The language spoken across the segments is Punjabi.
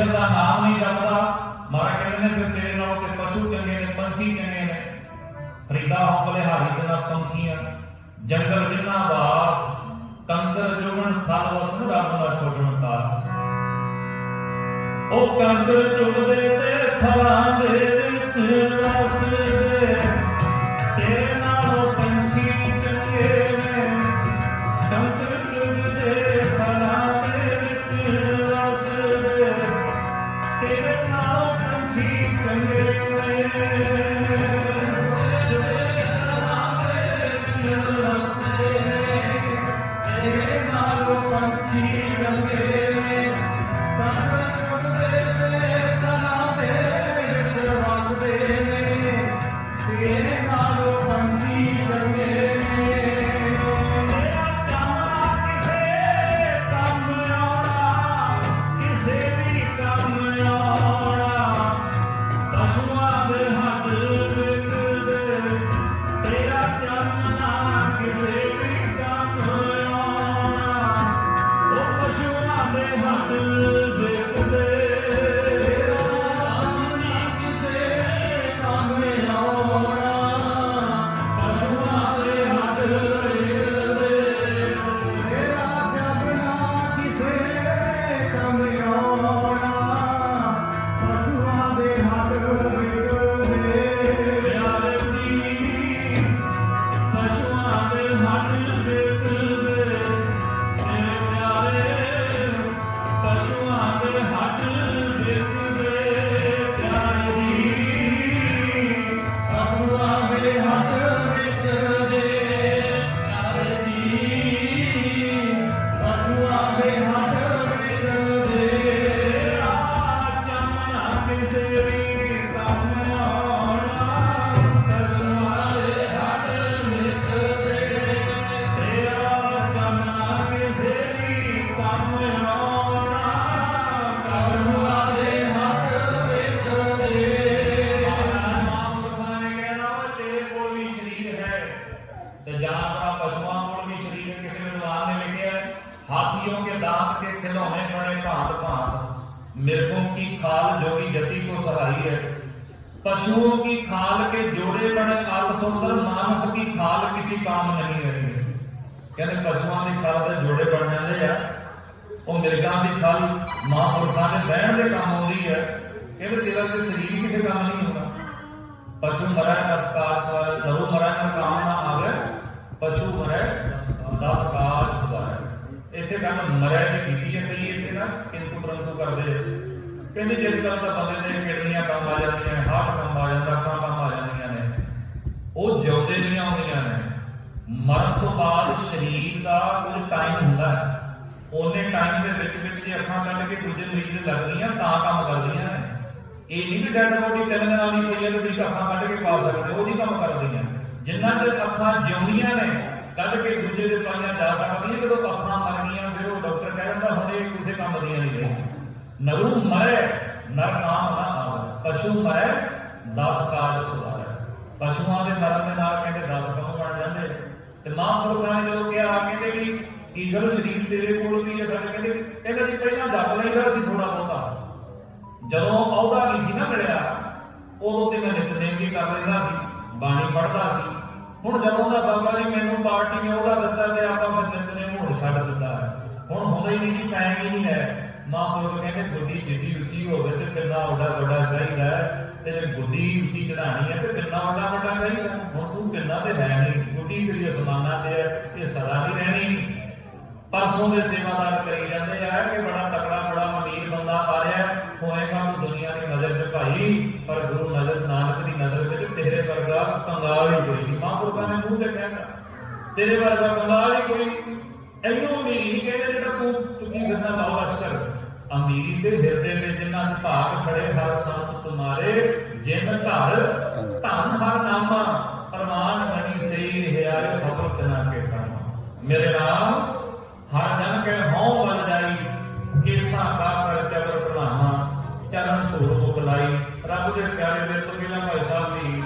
ਪਰਮੇਸ਼ਰ ਦਾ ਨਾਮ ਨਹੀਂ ਜਪਦਾ। ਮਾਰਾ ਕਹਿੰਦੇ ਨੇ, ਫਿਰ ਤੇਰੇ ਨਾਲ ਤੇ ਪਸ਼ੂ ਚੰਗੇ ਨੇ, ਪੰਛੀ ਚੰਗੇ ਨੇ। ਫਰੀਦਾ ਹੋਂ ਬਲਿਹਾਰੀ ਜਨਾ ਪੰਖੀਆਂ, ਜੰਗਲ ਜਿਨਾ ਵਾਸ ਕੰਕਰ ਜੁਗਣ ਥਲ ਵਸਨ ਰੱਬ ਨਾ ਛੋੜਨ ਪਾਸ ਉਹ ਕੰਕਰ ਚੁਗਦੇ ਤੇ ਥਲਾਂ ਦੇ ਵਿੱਚ ਵਸਦੇ ਕਹਿੰਦੇ ਪਸ਼ੂਆਂ ਦੀ ਖਾਲ ਦੇ ਜੋੜੇ ਬਣ ਜਾਂਦੇ ਆ। ਉਹ ਮਿਰਗਾਂ ਦੀ ਖਾਲ ਮਹਾਂਪੁਰਖਾਂ ਦੇ ਬਹਿਣ ਦੇ ਕੰਮ ਆਉਂਦੀ ਹੈ ਕਹਿੰਦੇ ਤੇਰਾ ਤੇ ਸਰੀਰ ਕਿਸੇ ਕੰਮ ਨਹੀਂ ਹੁੰਦਾ ਪਸ਼ੂ ਮਰੈ ਦਸ ਸਵਾਰ, ਲਹੂ ਮਰੈ ਨਾ ਕਾਮ ਨਾ ਆਵੇ, ਪਸ਼ੂ ਮਰੈ ਦਸ ਸਵਾਰ। ਇੱਥੇ ਗੱਲ ਮਰੈ ਦੀ ਕੀਤੀ ਹੈ ਕਈ ਇੱਥੇ ਨਾ, ਕਿੰਤੂ ਪਰੰਤੂ ਕਰਦੇ ਕਹਿੰਦੇ ਜੇ ਤਾਂ ਬੰਦੇ ਦੇ ਕਿਡਨੀਆਂ ਕੰਮ ਆ ਜਾਂਦੀਆਂ ਹਾਰਟ ਕੰਮ ਆ ਜਾਂਦਾ, ਅੱਖਾਂ ਕੰਮ ਆ ਜਾਂਦੀਆਂ ਨੇ। ਉਹ ਜਿਉਂਦੇ ਦੀਆਂ ਹੁੰਦੀਆਂ ਨੇ। ਮਰਨ ਤੋਂ ਬਾਅਦ ਸਰੀਰ ਦਾ ਕੁਝ ਟਾਈਮ ਹੁੰਦਾ ਹੈ। ਉਹਨੇ ਟਾਈਮ ਦੇ ਵਿੱਚ ਵਿੱਚ ਜੇ ਅੱਖਾਂ ਕੱਢ ਕੇ ਦੂਜੇ ਮਰੀਜ਼ ਦੇ ਲੱਗਦੀਆਂ, ਤਾਂ ਕੰਮ ਕਰਦੀਆਂ ਨੇ। ਇਹ ਨਹੀਂ ਵੀ ਡੈਡ ਬੋਡੀ ਤਿੰਨ ਦਿਨਾਂ ਦੀ ਪਈ ਹੈ ਤੇ ਤੁਸੀਂ ਅੱਖਾਂ ਕੱਢ ਕੇ ਪਾ ਸਕਦੇ ਹੋ, ਉਹ ਨਹੀਂ ਕੰਮ ਕਰਦੀਆਂ। ਜਿੰਨਾ ਚਿਰ ਅੱਖਾਂ ਜਿਉਂਦੀਆਂ ਨੇ, ਕੱਢ ਕੇ ਦੂਜੇ ਦੇ ਪਾਈਆਂ ਜਾ ਸਕਦੀਆਂ, ਜਦੋਂ ਅੱਖਾਂ ਮਰ ਗਈਆਂ, ਫਿਰ ਉਹ ਡਾਕਟਰ ਕਹਿ ਦਿੰਦਾ, ਹੁਣ ਇਹ ਕਿਸੇ ਕੰਮ ਦੀਆਂ ਨਹੀਂ ਰਹੀਆਂ ਨਰੂ ਮਰੇ, ਨਰ ਨਾਮ ਨਾ ਆਵੇ। ਪਸ਼ੂ ਮਰੇ 10 ਕਾਜ ਸੁਧਾਰੇ ਪਸ਼ੂਆਂ ਦੇ ਮਰਨ ਦੇ ਨਾਲ ਕਹਿੰਦੇ 10 ਕੰਮ ਬਣ ਜਾਂਦੇ। ਤੇ ਮਹਾਂਪੁਰਖਾਂ ਨੇ ਜਦੋਂ ਕਿਹਾ, ਕਹਿੰਦੇ ਵੀ ਈਗਲ ਸਰੀਰ ਤੇਰੇ ਕੋਲ ਵੀ ਹੈ ਸਾਡੇ ਕਹਿੰਦੇ ਕਹਿੰਦੇ ਵੀ ਪਹਿਲਾਂ ਜਪ ਲਈਦਾ ਸੀ ਥੋੜਾ ਬਹੁਤਾ। ਜਦੋਂ ਅਹੁਦਾ ਨਹੀਂ ਸੀ ਨਾ ਮਿਲਿਆ, ਉਦੋਂ ਤੇ ਮੈਂ ਨਿਤਨੇਮ ਵੀ ਕਰ ਲੈਂਦਾ ਸੀ, ਬਾਣੀ ਪੜ੍ਹਦਾ ਸੀ। ਹੁਣ ਜਦੋਂ ਦਾ ਬਾਬਾ ਜੀ ਮੈਨੂੰ ਪਾਰਟੀ ਨੇ ਉਹਦਾ ਦਿੱਤਾ ਤੇ ਆਪਾਂ ਫਿਰ ਨਿਤਨੇਮ ਹੁਣ ਛੱਡ ਦਿੱਤਾ। ਹੈ ਹੁਣ ਹੁੰਦਾ ਹੀ ਨਹੀਂ ਜੀ ਟਾਈਮ ਹੀ ਨਹੀਂ ਹੈ। ਮਾਂ ਮਹਾਂਪੁਰਖ ਕਹਿੰਦੇ, ਗੁੱਡੀ ਜਿੱਡੀ ਉੱਚੀ ਹੋਵੇ ਤੇ ਪਿੰਨਾ ਓਡਾ ਵੱਡਾ ਚਾਹੀਦਾ ਹੈ। ਤੇ ਜੇ ਗੁੱਡੀ ਉੱਚੀ ਚੜਾਣੀ ਹੈ ਤੇ ਪਿੰਨਾ ਵੱਡਾ ਵੱਡਾ ਚਾਹੀਦਾ। ਹੁਣ ਤੂੰ ਪਿੰਨਾ ਤੇ ਹੈ ਨਹੀਂ। ਗੁੱਡੀ ਤੇਰੀ ਅਸਮਾਨਾਂ ਤੇ ਹੈ ਇਹ ਸਦਾ ਨਹੀਂ ਰਹਿਣੀ। ਪਰਸੋਂ ਦੇ ਸੇਵਾਦਾਰ ਕਰੀ ਜਾਂਦੇ ਆ ਕਿ ਬੜਾ ਤਕੜਾ, ਬੜਾ ਅਮੀਰ ਬੰਦਾ ਆ ਰਿਹਾ ਹੋਏਗਾ ਤੂੰ ਦੁਨੀਆ ਦੀ ਨਜ਼ਰ 'ਚ ਭਾਈ, ਪਰ ਗੁਰੂ ਨਜ਼ਰ, ਨਾਨਕ ਦੀ ਨਜ਼ਰ ਵਿੱਚ ਤੇਰੇ ਵਰਗਾ ਕੰਗਾਲ ਹੀ ਕੋਈ ਨਹੀਂ। ਮਹਾਂਪੁਰਖਾਂ ਨੇ ਮੂੰਹ ਤੇ। ਕਹਿਤਾ ਤੇਰੇ ਵਰਗਾ ਕੰਗਾਲ ਹੀ ਕੋਈ ਇਹਨੂੰ ਵੀ ਨਹੀਂ ਕਹਿੰਦੇ ਜਿਹੜਾ ਤੂੰ ਚੁੱਕੀ ਫਿਰਦਾ ਲਾਓ ਅਸ਼ਕਰ ਅਮੀਰੀ ਤੇ ਹਿਰਦੇ ਵਿੱਚ ਜਿਨ੍ਹਾਂ ਦੇ ਭਾਗ ਖੜੇ, ਹਰ ਸੰਤ ਤੁਮਾਰੇ ਜਿਨ ਘਰ, ਧਨ ਹਰ ਨਾਮਾ ਪ੍ਰਮਾਨ ਬਣੀ ਸਹੀ ਹਿਆਰੇ ਸਫਲ ਤਨਾ ਕੇ ਕਰਮ ਮੇਰੇ ਨਾਮ ਹਰ ਜਨ ਕੇ ਹਉ ਬਨ ਜਾਈ, ਕੇਸਾ ਕਾ ਕਰ ਚਰਨ ਧੂੜ ਮੁਕਲਾਈ ਰੱਬ ਦੇ ਪਿਆਰੇ ਮੇਰੇ ਤੋਂ ਪਹਿਲਾਂ ਭਾਈ ਸਾਹਿਬ ਜੀ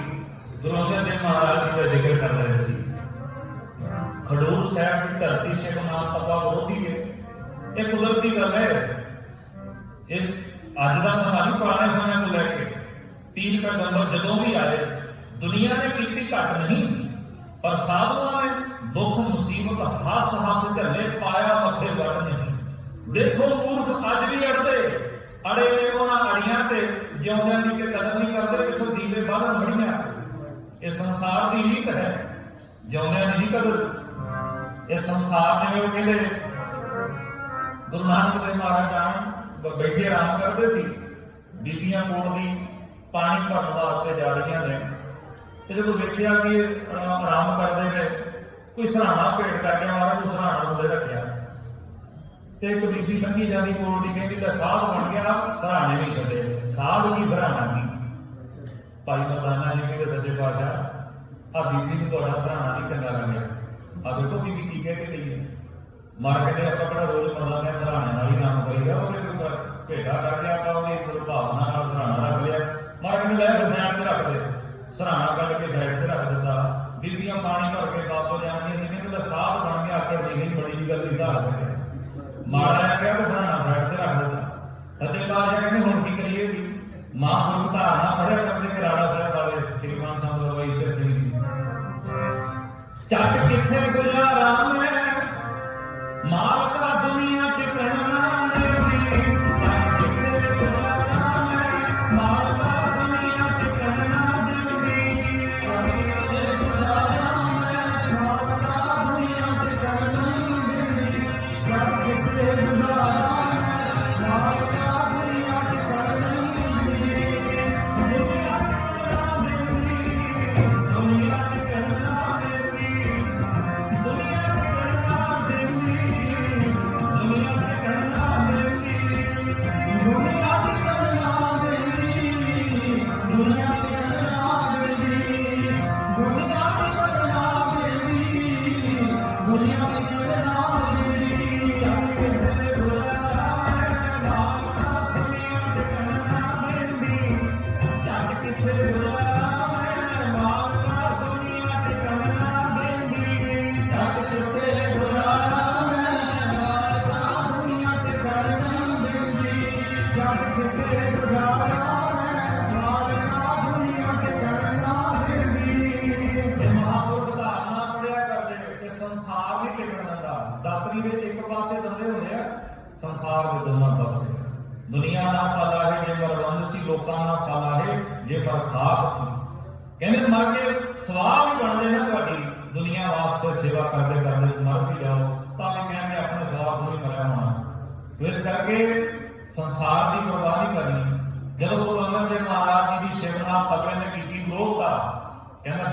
ਗੁਰੂ ਅੰਗਦ ਦੇਵ ਮਹਾਰਾਜ ਜੀ ਦਾ ਜ਼ਿਕਰ ਕਰ ਰਹੇ ਸੀ। ਖਡੂਰ ਸਾਹਿਬ ਦੀ ਧਰਤੀ ਸ਼ਿਵ ਨਾਮ ਪਤਾ ਵਿਰੋਧੀ ਹੈ। ਇਹ ਕੁਦਰਤੀ ਗੱਲ ਹੈ। ਇਹ ਅੱਜ ਦਾ ਸਮਾਂ ਨਹੀਂ, ਪੁਰਾਣੇ ਸਮੇਂ ਤੋਂ ਲੈ ਕੇ ਪੀਰ ਪੈਗੰਬਰ ਜਦੋਂ ਵੀ ਆਏ, ਦੁਨੀਆ ਨੇ ਕੀਤੀ ਘੱਟ ਨਹੀਂ। ਪਰ ਸਾਧੂਆਂ ਨੇ ਦੁੱਖ, ਮੁਸੀਬਤ, ਹੱਸ ਹੱਸ ਝੱਲੇ ਪਾਇਆ, ਮੱਥੇ ਵੱਟ ਨਹੀਂ। ਦੇਖੋ ਮੂਰਖ, ਅੱਜ ਵੀ ਅੜਦੇ। ਅੜੇ ਨੇ ਉਹਨਾਂ ਅੜੀਆਂ ਤੇ, ਜਿਉਂਦਿਆਂ ਦੀ ਤੇ ਕਦਰ ਨਹੀਂ ਕਰਦੇ, ਪਿੱਛੋਂ ਦੀਵੇ ਬਾਹਰ ਬੜੀਆਂ ਇਹ ਸੰਸਾਰ ਦੀ ਰੀਤ ਹੈ। ਜਿਉਂਦਿਆਂ ਦੀ ਨਹੀਂ ਕਦਰ। ਇਹ ਸੰਸਾਰ ਨੇ ਉਹ ਕਹਿੰਦੇ ਗੁਰੂ ਨਾਨਕ ਦੇਵ ਮਹਾਰਾਜ ਬੈਠੇ ਆਰਾਮ ਕਰਦੇ ਸੀ। ਬੀਬੀਆਂ ਕੋਲ ਦੀ ਪਾਣੀ ਭਰਨ ਵਾਸਤੇ ਜਾ ਰਹੀਆਂ ਨੇ। ਤੇ ਜਦੋਂ ਵੇਖਿਆ ਕਿ ਆਰਾਮ ਕਰਦੇ ਨੇ। ਕੋਈ ਸਰਾਣਾ ਭੇਟ ਕਰਕੇ ਮਹਾਰਾਜ ਨੂੰ ਸਰਾਣਾ ਥੱਲੇ ਰੱਖਿਆ। ਤੇ ਇੱਕ ਬੀਬੀ ਲੰਘੀ ਜਾਂਦੀ ਕੋਲ ਦੀ, ਕਹਿੰਦੀ, ਲੈ, ਸਾਧ ਬਣ ਗਿਆ, ਸਰਾਣੇ ਨਹੀਂ ਛੱਡੇ। ਸਾਧ ਕੀ ਸਰਾਣਾ ਕੀ ਭਾਈ ਮਰਦਾਨਾ ਜੀ ਕਹਿੰਦੇ, ਸੱਚੇ ਪਾਤਸ਼ਾਹ ਆ ਬੀਬੀ ਨੂੰ ਤੁਹਾਡਾ ਸਰਾਣਾ ਨਹੀਂ ਚੰਗਾ ਲੱਗਿਆ। ਆ ਵੇਖੋ ਬੀਬੀ ਕੀ ਕਹਿ ਕੇ ਗਈ ਹੈ। ਮਰ ਕਹਿੰਦੇ ਆਪਾਂ ਕਿਹੜਾ ਰੋਜ਼ ਮਰਦਾਨੇ ਸਰਾਣੇ ਨਾਲ ਹੀ ਕੰਮ ਕਰੀਦਾ, ਉਹਦੇ ਕੋਈ ਭੇਟਾ ਕਰਕੇ ਆਪਾਂ ਉਹਦੀ ਸੁਭਾਵਨਾ ਨਾਲ ਸਰਾਣਾ ਰੱਖ ਲਿਆ। ਮਰ ਕਹਿੰਦੇ, ਲੈ ਫਿਰ ਸਾਈਡ ਤੇ ਰੱਖ ਦੇ। ਸਰਾਣਾ ਕੱਢ ਕੇ ਸਾਈਡ ਤੇ ਰੱਖ ਦਿੱਤਾ। ਬੀਬੀਆਂ ਪਾਣੀ ਭਰ ਕੇ ਬਾਪੋ ਜਾਂਦੀਆਂ ਸੀ ਕਹਿੰਦੇ ਲੈ ਸਾਧ ਬਣ ਗਿਆ ਆਕੜ ਨਹੀਂ ਬੜੀ ਗੱਲ ਨਹੀਂ ਸਾਹ ਸਕਿਆ ਮਾੜਾ ਜਿਹਾ ਕਿਹਾ ਕਿ ਸਰਾਣਾ ਸਾਈਡ ਤੇ ਰੱਖ ਦਿੱਤਾ। ਸੱਚੇ ਪਾਤਸ਼ਾਹ ਕਹਿੰਦੇ ਹੁਣ ਕੀ ਕਰੀਏ ਵੀ ਮਾਂ ਗੁਰੂ ਧਾਰਨਾ ਪੜਿਆ ਕਰਦੇ ਕਿ ਸਾਹਿਬ ਵਾਲੇ ਸ੍ਰੀ ਮਾਨ ਸਾਹਿਬ ਦਾ ਵਾਈ ਸੇ ਸਿੰਘ ਜੀ। ਕਿੱਥੇ ਗੁਜ਼ਾਰਾ ਮੈਂ? ਮਾਲਕਾ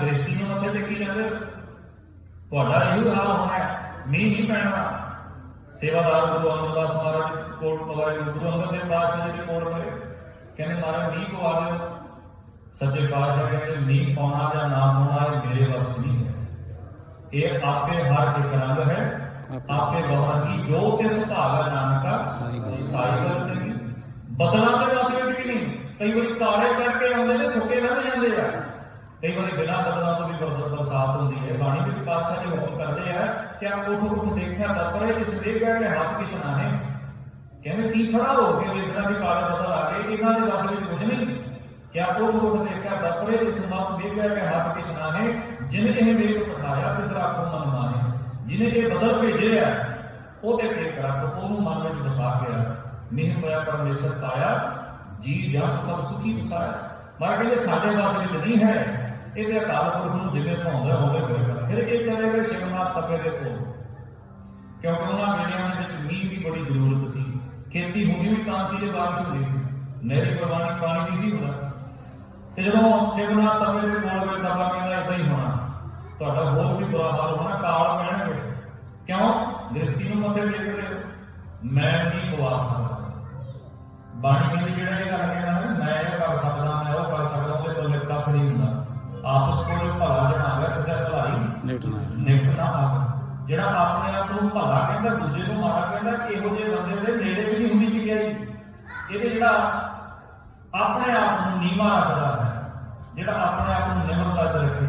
ਦ੍ਰਿਸ਼ਟੀ ਨੂੰ ਮੱਥੇ ਟੇਕੀ ਜਾਂਦੇ ਤੁਹਾਡਾ ਇਹੋ ਹਾਲ ਹੋਣਾ ਹੈ, ਮੀਂਹ ਨਹੀਂ ਪੈਣਾ। ਸੇਵਾਦਾਰ ਗੁਰੂ ਅਮਰਦਾਸ ਮਹਾਰਾਜ ਕੋਲ ਪਵਾਏ ਗੁਰੂ ਅੰਗਦ ਪਾਤਸ਼ਾਹ ਜੀ ਦੇ ਕੋਲ ਪਏ ਕਹਿੰਦੇ ਮਹਾਰਾਜ ਮੀਂਹ ਪਵਾ ਦਿਓ। ਸੱਚੇ ਪਾਤਸ਼ਾਹ ਕਹਿੰਦੇ ਮੀਂਹ ਪਾਉਣਾ ਜਾਂ ਨਾ ਪਾਉਣਾ ਇਹ ਮੇਰੇ ਵੱਸ ਨਹੀਂ ਹੈ। ਇਹ ਆਪੇ ਹਰ ਇੱਕ ਰੰਗ ਹੈ। ਆਪੇ। ਬਵਰੰਗੀ ਜੋ ਤਿਸ ਭਾਵ ਹੈ ਨਾਨਕਾ ਸਾਈਕਲ ਚ ਨਹੀਂ ਬਦਲਾਂ ਦੇ ਵਸ ਵਿੱਚ ਵੀ ਨਹੀਂ। ਕਈ ਵਾਰੀ ਤਾਰੇ ਚੜ ਕੇ ਆਉਂਦੇ ਨੇ ਸੁੱਕੇ ਲੰਘ ਜਾਂਦੇ ਆ। ਕਈ ਵਾਰੀ ਬਿਨਾਂ ਬਦਲਾਂ ਤੋਂ ਵੀ ਬਰਸਾਤ ਹੁੰਦੀ ਹੈ। ਬਾਣੀ ਵਿੱਚ ਪਾਤਸ਼ਾਹ ਜੀ ਹੁਕਮ ਕਰਦੇ ਆ ਕਿ ਆ ਉਠ ਉਠ ਦੇਖਿਆ ਬੱਪਰੇ ਇਸ ਦੇ ਕੇ ਹੱਥ ਕਿਸ਼ਨਾ ਹੈ ਕਹਿੰਦੇ ਕੀ ਖੜਾ ਹੋ ਕੇ ਵੇਖਣਾ ਵੀ ਕਾਲੇ ਬਦਲ ਆ ਗਏ, ਇਹਨਾਂ ਦੇ ਵਸ ਵਿੱਚ ਕੁਝ ਨਹੀਂ। ਕਿਆ ਉਠ ਉਠ ਦੇਖਿਆ ਬੱਪਰੇ ਇਸ ਮਤ ਵੇਖਿਆ ਕਿ ਹੱਥ ਕਿਸ਼ਨਾ ਹੈ ਜਿਨੇ ਇਹ ਵੇਖ ਪਠਾਇਆ, ਤਿਸ ਰਾਖੋ ਮਨ ਮਾਨੇ। ਜਿਨੇ ਇਹ ਬਦਲ ਭੇਜੇ ਆ, ਉਹ ਤੇ ਰੱਖ ਉਹਨੂੰ ਮਨ ਵਿੱਚ ਵਸਾ ਕੇ ਰੱਖ। ਨਿਹ ਪਿਆ ਪਰਮੇਸ਼ਰ ਪਾਇਆ, ਜੀ ਜਨ ਸਭ ਸੁਖੀ ਵਸਾਇਆ ਮੈਂ ਕਹਿੰਦੇ ਸਾਡੇ ਵਾਸ ਵਿੱਚ ਨਹੀਂ ਹੈ। ਇਹਦੇ ਅਕਾਲ ਪੁਰਖ ਨੂੰ ਜਿਵੇਂ ਭਾਉਂਦਾ ਹੋਵੇ ਹੋਵੇਗਾ ਫਿਰ ਇਹ ਚਲੇ ਗਏ ਸ਼ਿਵਨਾਥ ਤਪੇ ਦੇ ਕੋਲ। ਕਿਉਂਕਿ ਉਹਨਾਂ ਵੇਲਿਆਂ ਦੇ ਵਿੱਚ ਮੀਂਹ ਦੀ ਬੜੀ ਜ਼ਰੂਰਤ ਸੀ। ਖੇਤੀ ਹੁੰਦੀ ਵੀ ਤਾਂ ਸੀ ਜੇ ਬਾਰਿਸ਼ ਹੁੰਦੀ ਸੀ। ਨਹਿਰੀ ਪ੍ਰਵਾਨੀ ਪਾਣੀ ਨਹੀਂ ਸੀ ਹੁੰਦਾ। ਤੇ ਜਦੋਂ ਸ਼ਿਵਨਾਥ ਤਪੇ ਦੇ ਕੋਲ ਗਏ ਤਾਂ ਕਹਿੰਦਾ ਇਦਾਂ ਹੀ ਹੋਣਾ। ਤੁਹਾਡਾ ਹੋਰ ਵੀ ਬੁਰਾ ਹਾਲ ਹੋਣਾ, ਕਾਲ ਪੈਣਗੇ। ਕਿਉਂ? ਦ੍ਰਿਸ਼ਟੀ ਨੂੰ ਮੱਥੇ ਟੇਕਦੇ ਹੋ। ਮੈਂ ਨਹੀਂ ਗਵਾ ਸਕਦਾ। ਬਾਣੀ ਕਹਿੰਦੀ ਜਿਹੜਾ ਇਹ ਗੱਲ ਕਹਿੰਦਾ ਮੈਂ ਇਹ ਕਰ ਸਕਦਾ, ਮੈਂ ਉਹ ਕਰ ਸਕਦਾ, ਉਹਦੇ ਕੋਲ ਕੱਖ ਨਹੀਂ ਹੁੰਦਾ। ਆਪਸ ਕੋਲ ਭਲਾ ਜਣਾਵੇ ਕਿਸੇ ਭਲਾਈ ਨਿਕਟ ਨਾ ਆਵੇ ਜਿਹੜਾ ਆਪਣੇ ਆਪ ਨੂੰ ਭਲਾ ਕਹਿੰਦਾ ਦੂਜੇ ਨੂੰ ਮਾੜਾ ਕਹਿੰਦਾ ਇਹੋ ਜਿਹੇ ਬੰਦੇ ਦੇ ਨੇੜੇ ਵੀ ਨਹੀਂ ਹੁੰਦੀ ਚਿਕਿਆਈ ਇਹਦੇ ਜਿਹੜਾ ਆਪਣੇ ਆਪ ਨੂੰ ਨੀਵਾਂ ਰੱਖਦਾ ਹੈ ਜਿਹੜਾ ਆਪਣੇ ਆਪ ਨੂੰ ਨਿਮਰਤਾ ਚ ਰੱਖੇ।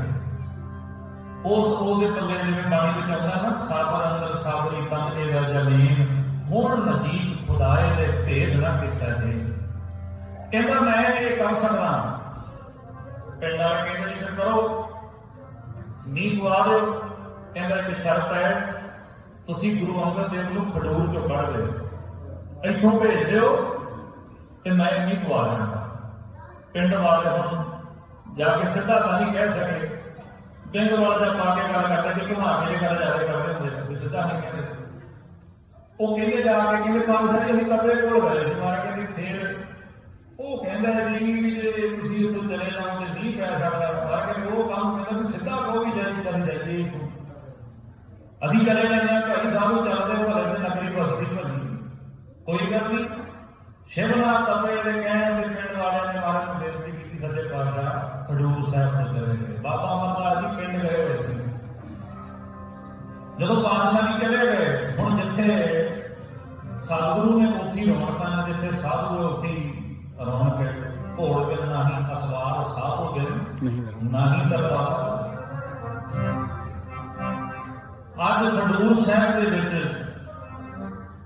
ਉਸ ਉਹਦੇ ਪੱਲੇ ਜਿਵੇਂ ਬਾਣੀ ਵਿੱਚ ਆਉਂਦਾ ਨਾ ਸਾਬਰ ਅੰਦਰ ਸਾਬਰੀ ਤਨ ਇਹ ਜਲੀਨ ਹੁਣ ਨਜੀਬ ਖੁਦਾਏ ਦੇ ਭੇਦ ਨਾ ਕਿਸਾ ਦੇ। ਕਹਿੰਦਾ ਮੈਂ ਇਹ ਕਰ ਸਕਦਾ ਪਿੰਡ ਵਾਲੇ ਕਹਿੰਦੇ ਜੀ ਫਿਰ ਕਰੋ। ਨੀ ਪਵਾ ਦਿਓ। ਕਹਿੰਦਾ ਇੱਕ ਸ਼ਰਤ ਹੈ, ਤੁਸੀਂ ਗੁਰੂ ਅੰਗਦ ਦੇਵ ਨੂੰ ਖਡੂਰ ਚੋਂ ਕੱਢ ਦਿਓ। ਇੱਥੋਂ ਭੇਜ ਦਿਓ ਤੇ ਮੈਂ ਨਹੀਂ ਪਵਾ ਦਿਆਂਗਾ। ਪਿੰਡ ਵਾਲੇ ਹੁਣ ਜਾ ਕੇ ਸਿੱਧਾ ਤਾਂ ਨਹੀਂ ਕਹਿ ਸਕੇ। ਪਿੰਡ ਵਾਲੇ ਦਾ ਪਾ ਕੇ ਗੱਲ ਕਰਦਾ ਕਿ ਘੁਮਾ ਕੇ ਗੱਲ ਜ਼ਿਆਦਾ ਕਰਦੇ ਹੁੰਦੇ ਵੀ ਸਿੱਧਾ ਨਹੀਂ ਕਹਿੰਦੇ। ਉਹ ਕਹਿੰਦੇ ਜਾ ਕੇ ਕਹਿੰਦੇ ਪੰਜ ਸਾਰੇ ਅਸੀਂ ਕਬਰੇ ਕੋਲ ਗਏ ਸੀ ਮਾਰ ਕਹਿੰਦੇ ਫੇਰ ਉਹ ਕਹਿੰਦਾ ਜੀ ਵੀ ਜੇ ਤੁਸੀਂ ਉੱਥੋਂ ਚਲੇ ਜਾਓ ਤੇ ਨਹੀਂ ਪੈ ਸਕਦਾ ਮਾਰ ਕਹਿੰਦੇ ਉਹ ਕੰਮ ਕਹਿੰਦਾ ਵੀ ਸਿੱਧਾ ਕਹੋ ਵੀ ਜਾਈ ਕਰ ਜਾਈਏ ਇੱਥੋਂ ਅਸੀਂ ਚਲੇ ਜਾਂਦੇ ਹਾਂ ਭਾਈ ਸਾਹਿਬ ਚੱਲਦੇ ਭਲੇ ਤੇ ਨਗਰੀ ਵਸਦੀ ਭਲੀ ਕੋਈ ਗੱਲ ਨਹੀਂ। ਸ਼ਿਵਨਾ ਤਪੇ ਦੇ ਕਹਿਣ ਦੇ ਪਿੰਡ ਵਾਲਿਆਂ ਨੇ ਮਹਾਰਾਜ ਨੂੰ ਬੇਨਤੀ ਕੀਤੀ ਸੱਚੇ ਪਾਤਸ਼ਾਹ ਖਡੂਰ ਸਾਹਿਬ ਤੋਂ ਚਲੇ ਗਏ। ਬਾਬਾ ਅਮਰਦਾਸ ਜੀ ਪਿੰਡ ਗਏ ਹੋਏ ਸੀ। ਜਦੋਂ ਪਾਤਸ਼ਾਹ ਜੀ ਚਲੇ ਗਏ ਹੁਣ ਜਿੱਥੇ ਸਤਿਗੁਰੂ ਨੇ ਉੱਥੇ ਹੀ ਰੌਣਕਾਂ ਜਿੱਥੇ ਸਾਧੂ ਹੈ ਉੱਥੇ ਹੀ ਰੌਣਕ ਹੈ ਘੋੜ ਬਿਨ ਨਹੀਂ ਅਸਵਾਰ ਸਾਧੂ ਬਿਨ ਨਹੀਂ ਦਰਬਾਰ। ਅੱਜ ਖਡੂਰ ਸਾਹਿਬ ਦੇ ਵਿੱਚ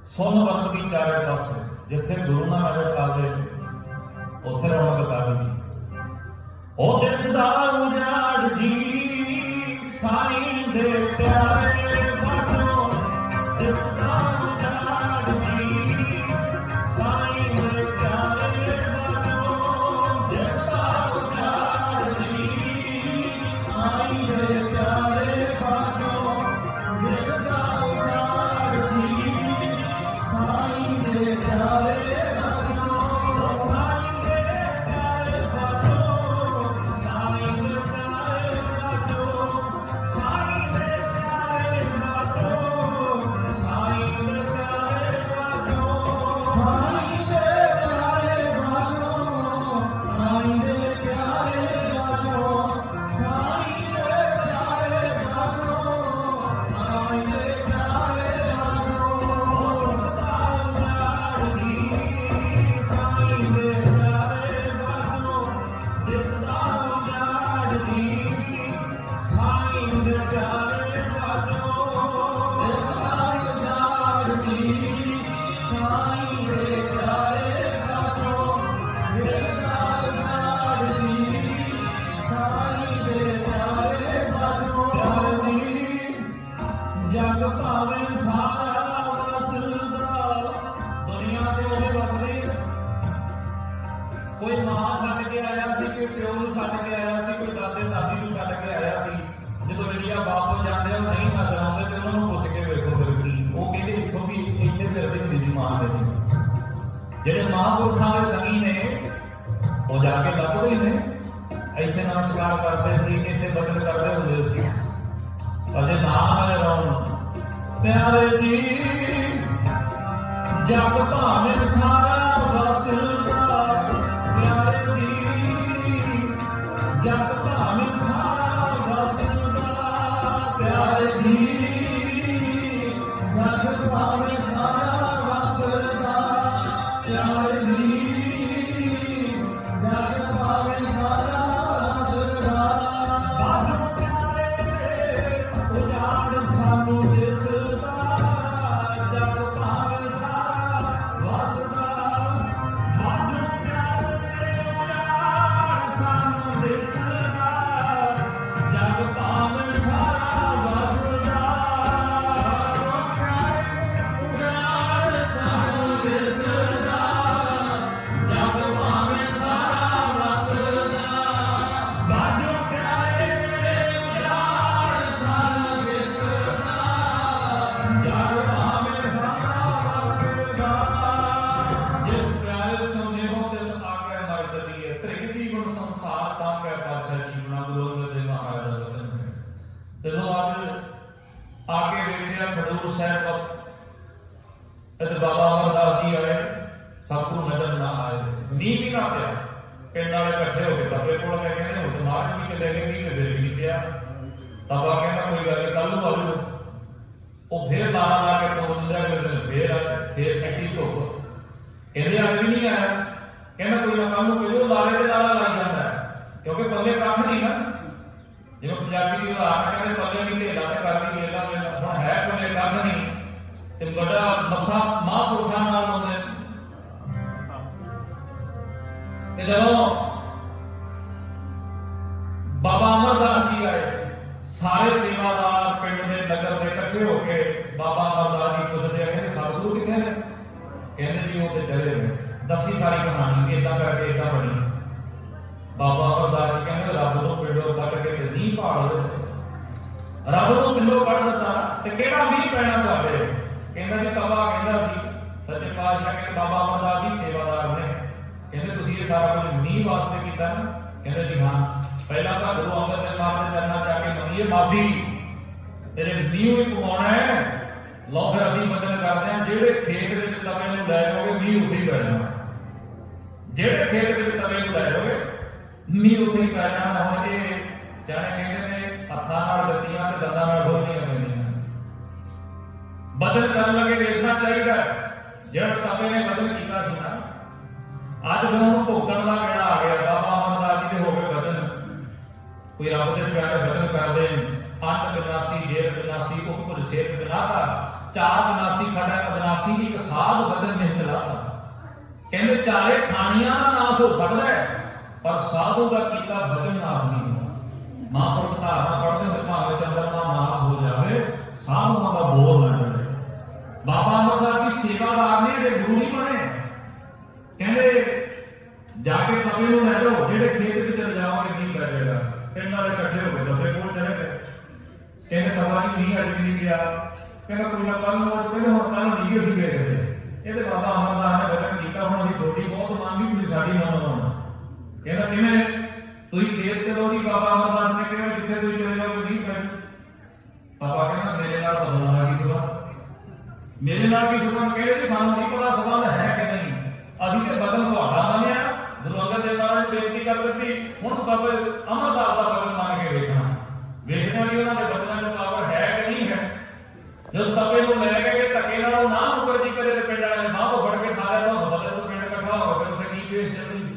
ਸੁਣ ਵਰਤਦੀ ਚਾਰੇ ਪਾਸੇ, ਜਿੱਥੇ ਗੁਰੂ ਨਾਨਕ ਆਵੇ ਉੱਥੇ ਰੌਣਕ ਆਵੇ ਉਹ ਦਿਸ ਦਾ ਉਜਾੜ ਜੀ, ਸਾਈਂ ਦੇ ਪਿਆਰੇ ਬਚੋ ਦਿਸ ਦਾ ਪਿਆਰੇ ਜੀ ਜਗ ਭਾਵੇਂ ਸਾਰਾ ਤਬਾ ਕਹਿੰਦਾ ਕੋਈ ਗੱਲ ਨਹੀਂ ਕੱਲ ਨੂੰ ਆ ਉਹ ਫੇਰ ਮਾਰਾ ਲਾ ਕੇ ਤੋੜ ਦਿੰਦਾ ਅਗਲੇ ਦਿਨ ਫੇਰ ਆ, ਫੇਰ ਕੱਟੀ ਧੁੱਪ। ਕਹਿੰਦੇ, ਅੱਜ ਵੀ ਨਹੀਂ ਆਇਆ? ਕਹਿੰਦਾ, ਕੋਈ ਨਾ ਕੱਲ ਨੂੰ ਕਿਉਂ ਲਾਰੇ ਤੇ ਲਾਰਾ ਲੱਗ ਜਾਂਦਾ ਹੈ। ਕਿਉਂਕਿ ਪੱਲੇ ਕੱਖ ਨਹੀਂ ਨਾ। ਜਿਵੇਂ ਪੰਜਾਬੀ ਦੀ ਉਦਾਹਰਨ ਕਹਿੰਦੇ, ਪੱਲੇ ਨਹੀਂ ਢੇਲਾ ਤੇ ਕਰਦੀ ਵੇਲਾ ਵੇਲਾ ਹੁਣ ਹੈ ਪੱਲੇ ਕੱਖ ਨਹੀਂ। ਤੇ ਵੱਡਾ ਮੱਥਾ ਮਹਾਂਪੁਰਖਾਂ ਨਾਲ ਲਾਉਂਦੇ ਤੇ ਜਦੋਂ ਬਾਬਾ ਅਮਰਦਾਸ ਜੀ ਆਏ ਸਾਰੇ ਸੇਵਾਦਾਰ ਪਿੰਡ ਦੇ ਨਗਰ ਦੇ ਇਕੱਠੇ ਹੋ ਕੇ ਬਾਬਾ ਅਮਰਦਾਸ ਜੀ ਪੁੱਛਦੇ ਆ, ਕਹਿੰਦੇ ਸਤਿਗੁਰੂ ਕਿੱਥੇ ਨੇ? ਕਹਿੰਦੇ ਜੀ ਉਹ ਤੇ ਚਲੇ ਗਏ। ਦੱਸੀ ਸਾਰੀ ਕਹਾਣੀ ਕਿ ਇਦਾਂ ਕਰਕੇ ਇਦਾਂ ਬਣੀ। ਬਾਬਾ ਅਮਰਦਾਸ ਜੀ ਕਹਿੰਦੇ, ਰੱਬ ਨੂੰ ਪਿੰਡੋਂ ਕੱਢ ਕੇ ਤੇ ਨਹੀਂ ਭਾਲ ਰੱਬ ਨੂੰ ਪਿੰਡੋਂ ਕੱਢ ਦਿੱਤਾ, ਤੇ ਕਿਹੜਾ ਮੀਂਹ ਪੈਣਾ ਤੁਹਾਡੇ? ਕਹਿੰਦਾ ਜੀ ਕਬਾ ਕਹਿੰਦਾ ਸੀ। ਸੱਚੇ ਪਾਤਸ਼ਾਹ ਕਹਿੰਦੇ, ਬਾਬਾ ਅਮਰਦਾਸ ਜੀ ਸੇਵਾਦਾਰ ਨੇ। ਕਹਿੰਦੇ, ਤੁਸੀਂ ਇਹ ਸਾਰਾ ਕੁਝ ਮੀਂਹ ਵਾਸਤੇ ਕੀਤਾ ਨਾ? ਕਹਿੰਦੇ ਜੀ ਹਾਂ। ਪਹਿਲਾਂ ਤਾਂ ਗੁਰੂ ਅੰਗਦ ਦੇਵ ਮਹਾਰਾਜ ਦੇ ਚਰਨਾਂ 'ਚ ਕੇ ਮੰਗੀਏ, ਮਾਫੀ। ਤੇਰੇ ਮੀਂਹ ਵੀ ਪਵਾਉਣਾ ਹੈ। ਲਓ ਫਿਰ ਅਸੀਂ ਵਚਨ ਕਰਦੇ ਹਾਂ, ਜਿਹੜੇ ਖੇਤ ਵਿੱਚ ਤਵੇ ਨੂੰ ਲੈ ਜਾਓਗੇ, ਮੀਂਹ ਉੱਥੇ ਹੀ ਪੈ ਜਾਣਾ। ਜਿਹੜੇ ਖੇਤ ਵਿੱਚ ਤਵੇ ਨੂੰ ਲੈ ਜਾਓਗੇ, ਮੀਂਹ ਉੱਥੇ ਹੀ ਪੈ ਜਾਣਾ। ਹੁਣ ਇਹ ਸਿਆਣੇ ਕਹਿੰਦੇ ਨੇ, ਹੱਥਾਂ ਨਾਲ ਦਿੱਤੀਆਂ ਤੇ ਦੰਦਾਂ ਨਾਲ ਖੋਲਣੀਆਂ ਪੈਂਦੀਆਂ। ਬਚਨ ਕਰਨ ਲੱਗੇ ਵੇਖਣਾ ਚਾਹੀਦਾ ਜਿਹੜਾ ਤਵੇ ਨੇ ਬਚਨ ਕੀਤਾ ਸੀ ਨਾ, ਅੱਜ ਜਦੋਂ ਉਹਨੂੰ ਭੁਗਤਣ ਦਾ ਵੇਲਾ ਆ ਗਿਆ? ਬਾਬਾ ਅਮਰਦਾਸ ਜੀ ਦੇ ਹੋ ਗਏ ਬਚਨ। ਕੋਈ ਰੱਬ ਦੇ ਪਿਆਰੇ ਬਚਨ ਕਰਦੇ ਅੰਨ ਬਿਨਾਸੀ ਜੇਰ ਬਿਨਾਸੀ ਉਪਰ ਸੇਤ ਬਿਨਾਤਾ ਚਾਰ ਬਿਨਾਸੀ ਖੜਾ ਬਿਨਾਸੀ ਇੱਕ ਸਾਧ ਬਚਨ ਨਹੀਂ ਚਲਾਤਾ ਕਹਿੰਦੇ ਚਾਰੇ ਖਾਣੀਆਂ ਦਾ ਨਾਸ ਹੋ ਸਕਦਾ ਹੈ, ਪਰ ਸਾਧੂ ਦਾ ਕੀਤਾ ਬਚਨ ਨਾਸ ਨਹੀਂ ਹੁੰਦਾ। ਮਹਾਂਪੁਰਖ ਧਾਰਨਾ ਪੜ੍ਹਦੇ ਹੋਏ ਭਾਵੇਂ ਚੰਦਰਮਾ ਨਾਸ ਹੋ ਜਾਵੇ, ਸਾਧੂਆਂ ਦਾ ਬੋਲ ਨਾ ਜਾਵੇ ਬਾਬਾ ਅਮਰਦਾਸ ਜੀ ਸੇਵਾਦਾਰ ਨੇ ਜਿਹੜੇ ਗੁਰੂ ਨਹੀਂ ਬਣੇ, ਕਹਿੰਦੇ ਜਾ ਕੇ ਤਵੇ ਨੂੰ ਲੈ ਜਾਓ, ਜਿਹੜੇ ਖੇਤ ਵਿੱਚ ਲਿਜਾਓਗੇ ਨਹੀਂ ਪੈ ਜਾਏਗਾ? ਪਿੰਡ ਵਾਲੇ ਇਕੱਠੇ ਹੋ ਕੇ ਤਵੇ ਕੋਲ ਚਲੇ ਗਏ। ਕਹਿੰਦੇ ਤਵਾ ਨਹੀਂ ਅੱਜ ਨਹੀਂ ਗਿਆ ਕਹਿੰਦਾ ਕੋਈ ਨਾ ਕੱਲ ਨੂੰ ਅੱਜ ਹੁਣ ਕੱਲ ਨੂੰ ਨਹੀਂ ਅਸੀਂ ਗਏ ਕਿਤੇ ਇਹਦੇ ਬਾਬਾ ਅਮਰਦਾਸ ਨੇ ਬਚਨ ਕੀਤਾ, ਹੁਣ ਅਸੀਂ ਥੋੜੀ ਬਹੁਤ ਮੰਗੀ ਤੁਸੀਂ ਸਾਡੀ ਨਾ ਮੰਨੋ। ਕਹਿੰਦਾ ਕਿਵੇਂ? ਤੁਸੀਂ ਖੇਤ ਚਲੋ ਜੀ, ਬਾਬਾ ਅਮਰਦਾਸ ਨੇ ਕਿਹਾ ਜਿੱਥੇ ਤੁਸੀਂ ਚਲੇ ਜਾਓਗੇ ਨਹੀਂ ਪੈ ਪਾਪਾ ਕਹਿੰਦਾ, ਮੇਰੇ ਨਾਲ ਬਦਲਣਾ ਕੀ ਸਬੰਧ? ਮੇਰੇ ਨਾਲ ਕੀ ਸਬੰਧ? ਕਹਿੰਦੇ ਜੀ, ਸਾਨੂੰ ਨਹੀਂ ਪਤਾ ਸਬੰਧ ਹੈ ਕਿ ਨਹੀਂ। ਅਸੀਂ ਤੇ ਬਚਨ ਤੁਹਾਡਾ ਮੰਨਿਆ। ਗੁਰੂ ਅੰਗਦ ਦੇਵ ਮਹਾਰਾਜ ਨੇ ਬੇਨਤੀ ਕਰ ਦਿੱਤੀ, ਹੁਣ ਬਾਬਾ ਅਮਰਦਾਸ ਦਾ ਬਚਨ ਮੰਨ ਕੇ ਵੇਖਣਾ। ਵੇਖਣਾ ਵੀ ਉਹਨਾਂ ਦੇ ਬਚਨਾਂ ਨੂੰ ਜਦੋਂ ਤਪੇ ਨੂੰ ਲੈ ਕੇ ਗਏ, ਧੱਕੇ ਨਾਲ ਉਹ ਨਾ ਮੁਕਰ ਕਰੇ ਤੇ ਪਿੰਡ ਵਾਲਿਆਂ ਨੇ ਬਾਹ ਤੋਂ ਫੜ ਕੇ ਖਾ ਤਾਂ ਬਦਲੇ ਤੋਂ ਪਿੰਡ ਇਕੱਠਾ ਹੋ ਗਿਆ, ਉੱਥੇ ਕੀ ਪੇਸ਼ ਚੱਲਣੀ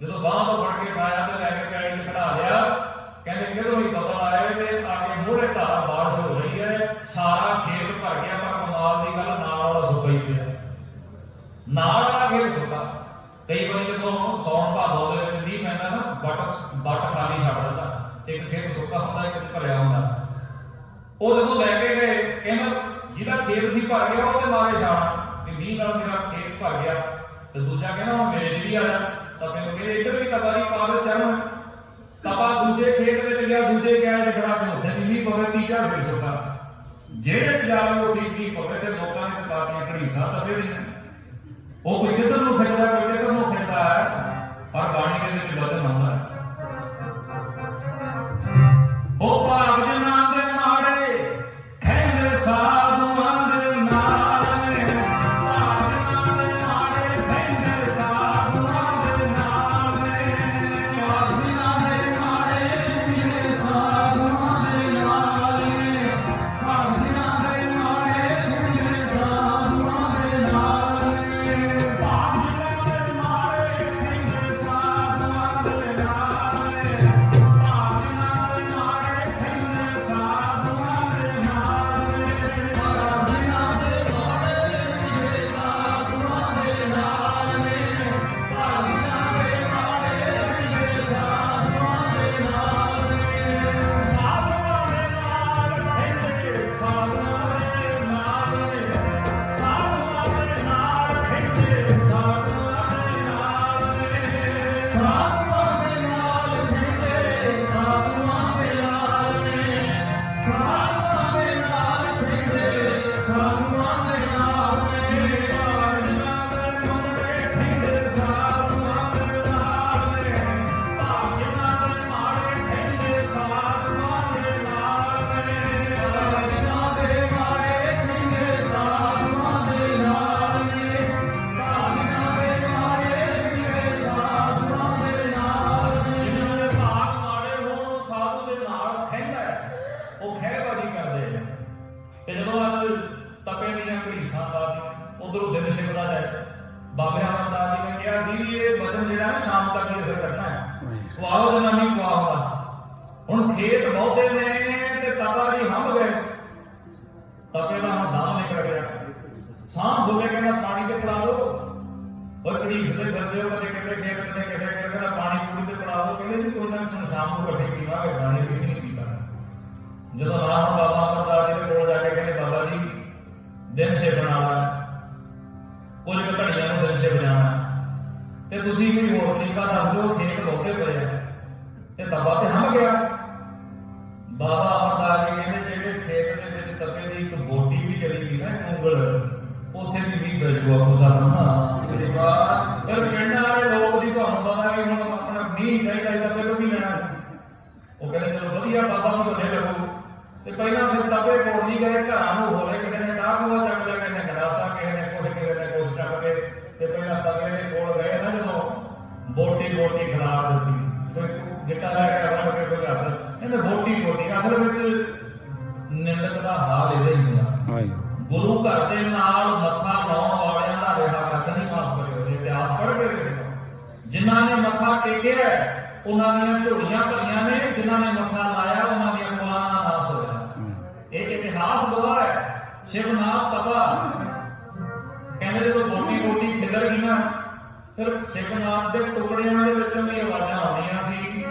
ਜਦੋਂ ਬਾਹ ਤੋਂ ਫੜ ਕੇ ਖਾਇਆ ਤੇ ਲੈ ਕੇ ਪੈੜੀ 'ਚ ਖੜਾ ਲਿਆ, ਕਹਿੰਦੇ ਕਿਦੋਂ ਹੀ ਬਦਲ ਆਏ ਤੇ ਆ ਕੇ ਮੂਹਰੇ ਧਾਰ ਬਾਰਿਸ਼ ਹੋ ਰਹੀ ਹੈ, ਸਾਰਾ ਖੇਤ ਭਰ ਗਿਆ, ਪਰ ਕਮਾਲ ਦੀ ਗੱਲ, ਨਾਲ ਵਾਲਾ ਸੁੱਕਾ ਹੀ ਪਿਆ। ਨਾਲ ਵਾਲਾ ਖੇਤ ਸੁੱਕਾ ਕਈ ਵਾਰੀ ਜਦੋਂ ਸੌਣ ਭਾਦੋ ਦੇ ਵਿੱਚ ਮੀਂਹ ਪੈਂਦਾ ਨਾ ਬੱਟ ਬੱਟ ਖਾਲੀ ਛੱਡ ਦਿੰਦਾ। ਇੱਕ ਖੇਤ ਸੁੱਕਾ ਹੁੰਦਾ, ਇੱਕ ਭਰਿਆ ਹੁੰਦਾ। ਉਹ ਜਦੋਂ ਲੈ ਕੇ ਗਏ ਕਹਿੰਦਾ, ਜਿਹਦਾ ਖੇਤ ਸੀ ਭਰ ਗਿਆ, ਉਹਦੇ ਮਾਰੇ ਛਾਣਾ। ਕਿ ਮੀਂਹ ਨਾਲ ਮੇਰਾ ਖੇਤ ਭਰ ਗਿਆ। ਤੇ ਦੂਜਾ ਕਹਿੰਦਾ ਹੁਣ ਮੇਰੇ ਵੀ ਆਇਆ। ਤਾਂ ਮੈਨੂੰ ਕਹਿੰਦੇ, ਇੱਧਰ ਵੀ ਤਬਾਰੀ ਪਾ ਦੇ ਚਰਨ। ਤਬਾ ਦੂਜੇ ਖੇਤ ਵਿੱਚ ਗਿਆ, ਦੂਜੇ ਕਹਿ ਦੇ ਖੜਾ ਕਿ ਉੱਥੇ ਵੀ ਮੀਂਹ ਪਵੇ, ਤੀਜਾ ਫਿਰ ਸੁੱਕਾ। ਜਿਹੜੇ ਜਾਵੇ ਉੱਥੇ ਮੀਂਹ ਪਵੇ ਤੇ ਲੋਕਾਂ ਨੇ ਤੇ ਘੜੀਸਾਂ ਤਾਂ ਫੇਰੀਆਂ ਉਹ ਕੋਈ ਕਿੱਧਰ ਨੂੰ ਖਿੱਚਦਾ ਕੋਈ ਕਿੱਧਰ ਨੂੰ ਖਿੱਚਦਾ ਪਰ ਬਾਣੀ ਦੇ ਵਿੱਚ ਵਚਨ ਆਉਂਦਾ cross. ਬਾਬੇ ਅਮਰਦਾਸ ਜੀ ਨੇ ਕਿਹਾ ਸੀ ਵੀ ਇਹ ਵਚਨ ਜਿਹੜਾ ਨਾ ਸ਼ਾਮ ਤੱਕ ਹੀ ਅਸਰ ਕਰਨਾ ਹੈ। ਵਾਹੋ ਜਨਾਨੀ ਪਵਾ ਹੁੰਦਾ ਹੁਣ ਖੇਤ ਬਹੁਤੇ ਨੇ ਤੇ ਤਪਾ ਜੀ ਹੰਭ ਗਏ। ਤਪੇ ਦਾ ਹੁਣ ਦਾਮ ਨਿਕਲ ਗਿਆ। ਸਾਹ ਬੋਲੇ ਕਹਿੰਦਾ ਪਾਣੀ ਤੇ ਪਿਲਾ ਦਿਓ ਉਹ ਘੜੀਸਦੇ ਫਿਰਦੇ ਹੋ ਕਦੇ ਕਿਤੇ ਖੇਤ ਕਦੇ ਕਿਸੇ ਕਰਕੇ ਦਾ ਪਾਣੀ ਪੂਰੀ ਤੇ ਪੜਾ ਦੋ। ਕਹਿੰਦੇ ਜੀ ਕੋਈ ਨਾ ਸ਼ਾਮ ਨੂੰ ਇਕੱਠੇ ਪੀਵਾਂਗੇ ਪਾਣੀ ਅਸੀਂ ਨਹੀਂ ਪੀਤਾ ਜਦੋਂ ਨਾਮ ਬਾਬਾ ਅਮਰਦਾਸ ਜੀ ਦੇ ਕੋਲ ਜਾ ਕੇ ਕਹਿੰਦੇ ਬਾਬਾ ਜੀ ਦਿਨ ਸੇ ਬਣਾਉਣਾ ਕੁਝ ਘੜੀਆਂ ਨੂੰ ਸੇ ਬਣਾਉਣਾ ਤੇ ਤੁਸੀਂ ਕੋਈ ਹੋਰ ਤਰੀਕਾ ਦੱਸ ਦਿਓ ਖੇਤ ਬਹੁਤੇ ਪਏ ਆ। ਤੇ ਤਬਾ ਤੇ ਹਮ ਗਿਆ। ਬਾਬਾ ਅਮਰਦਾਸ ਜੀ ਕਹਿੰਦੇ ਜਿਹੜੇ ਖੇਤ ਦੇ ਵਿੱਚ ਤਪੇ ਦੀ ਇੱਕ ਬੋਟੀ ਵੀ ਚਲੀ ਗਈ ਨਾ ਉਂਗਲ ਉੱਥੇ ਵੀ ਪੈ ਜਾਊਗਾ ਕੋ ਸਾਡਾ ਸ੍ਰੀ ਵਾਹ ਪਰ ਪਿੰਡਾਂ ਵਾਲੇ ਲੋਕ ਸੀ ਤੁਹਾਨੂੰ ਪਤਾ ਕਿ ਹੁਣ ਆਪਣਾ ਮੀਂਹ ਚਾਹੀਦਾ ਤਪੇ ਤੋਂ ਵੀ ਲੈਣਾ ਸੀ। ਉਹ ਕਹਿੰਦੇ ਚਲੋ ਵਧੀਆ ਬਾਬਾ ਨੂੰ ਵੱਡੇ ਲੱਗੂ ਤੇ ਪਹਿਲਾਂ ਫਿਰ ਤਪੇ ਕੋਲ ਨਹੀਂ ਗਏ ਘਰਾਂ ਨੂੰ ਹੋਲੇ ਕਿਸੇ ਨੇ ਟਾਕੂਆ ਚੱਕ ਲਿਆ ਕਿਸੇ ਨੇ ਗਲਾਸਾ ਕਿਸੇ ਨੇ ਨੇ ਚੱਕ ਕੇ ਤੇ ਪਹਿਲਾਂ ਤਪੇ ਦੇ ਕੋਲ ਗਏ ਨਾ ਜਦੋਂ ਬੋਟੀ ਬੋਟੀ ਖਿਲਾ ਦਿੱਤੀ। ਕੋਈ ਗਿੱਟਾ ਲੈ ਕੇ ਆਉਣਾ ਕੋਈ ਕੋਈ ਹੱਥ ਇਹਨੇ ਬੋਟੀ ਬੋਟੀ ਅਸਲ ਵਿੱਚ ਨਿੰਦਕ ਦਾ ਹਾਲ ਇਹਦਾ ਹੀ ਹੁੰਦਾ। ਹਾਂਜੀ ਗੁਰੂ ਘਰ ਦੇ ਨਾਲ ਮੱਥਾ ਲਾਉਣ ਵਾਲਿਆਂ ਦਾ ਰਿਹਾ ਕਰਦ ਨਹੀਂ ਮਾਫ ਕਰਿਓ ਇਤਿਹਾਸ ਪੜ੍ਹ ਕੇ ਜਿਨ੍ਹਾਂ ਨੇ ਮੱਥਾ ਟੇਕਿਆ ਉਹਨਾਂ ਦੀਆਂ ਝੋਲੀਆਂ ਭਰੀਆਂ ਨੇ ਜਿਨ੍ਹਾਂ ਨੇ ਮੱਥਾ ਲਾਇਆ ਉਹਨਾਂ ਦੀਆਂ ਕੁਲਾਂ ਦਾ ਨਾਸ ਹੋਇਆ। ਇਹ ਇਤਿਹਾਸ ਗਵਾਹ ਹੈ। ਸ਼ਿਵਨਾਥ ਤਪਾ ਫਿਰ ਸ਼ਿਵਨਾਥ ਦੇ ਟੁਕੜਿਆਂ ਦੇ ਵਿੱਚੋਂ ਵੀ ਆਵਾਜ਼ਾਂ ਆਉਂਦੀਆਂ ਸੀ।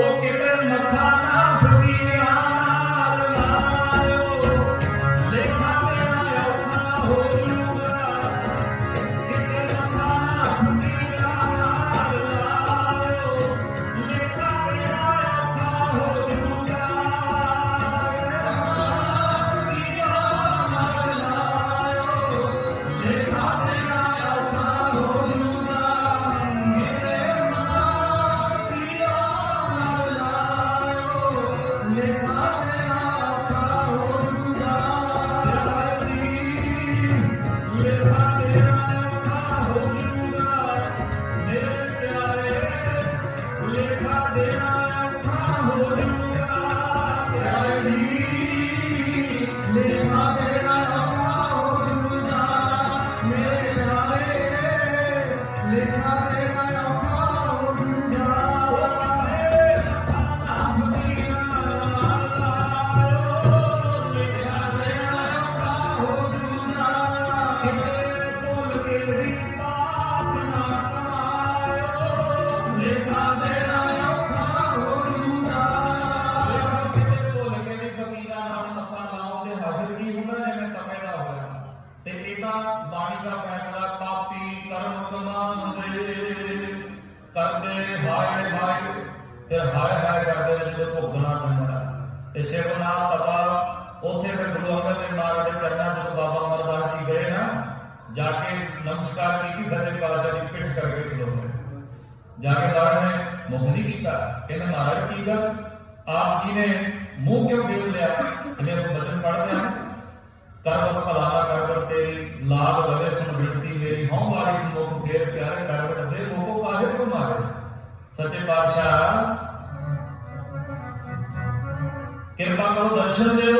ਉਹ ਕਿਤੇ ਮੱਥਾ ਨਾ ਤੇ ਇਹਦਾ ਬਾਣੀ ਦਾ ਫੈਸਲਾ ਪਾਪੀ ਕਰਮ ਕਮਾਉਂਦੇ। ਕਰਦੇ ਹਾਏ ਹਾਏ, ਫਿਰ ਹਾਏ ਹਾਏ ਕਰਦੇ ਜਦੋਂ ਭੁਗਤਣਾ ਪੈਂਦਾ। ਤੇ ਸ਼ਿਵਨਾਥ ਤਪਾ, ਉਥੇ ਫਿਰ ਗੁਰੂ ਅੰਗਦ ਦੇਵ ਮਹਾਰਾਜ ਦੇ ਚਰਨਾਂ ਜਦੋਂ ਬਾਬਾ ਅਮਰਦਾਸ ਜੀ ਗਏ ਨਾ, ਜਾ ਕੇ ਨਮਸਕਾਰ ਕੀਤੀ, ਸੱਚੇ ਪਾਤਸ਼ਾਹ ਦੀ ਪਿੱਠ ਕਰਕੇ ਖਲੋਤੇ। ਜਾ ਕੇ ਮਹਾਰਾਜ ਨੇ ਮੁਖ ਨਹੀਂ ਕੀਤਾ। ਕਹਿੰਦੇ, ਮਹਾਰਾਜ, ਕੀ ਗੱਲ? ਆਪ ਜੀ ਨੇ ਮੂੰਹ ਕਿਉਂ ਫੇਰ ਲਿਆ? ਇਹਨੇ ਬਚਨ ਪੜ੍ਹਦੇ ਆ। ਕਰਵਤ ਭਲਾਵਾ ਕਰਵਤ ਤੇਰੀ ਲਾਭ ਲਵੇ ਸੁਣ ਮੇਰੀ ਹਉ ਵਾਰੀ ਮੁਖ ਫੇਰ ਪਿਆਰੇ ਕਰਵਤ ਦੇ ਮੋਹ ਕਾਹੇ ਕੋ ਮਾਰੇ। ਸੱਚੇ ਪਾਤਸ਼ਾਹ, ਕਿਰਪਾ ਕਰੋ ਦਰਸ਼ਨ ਦਿਓ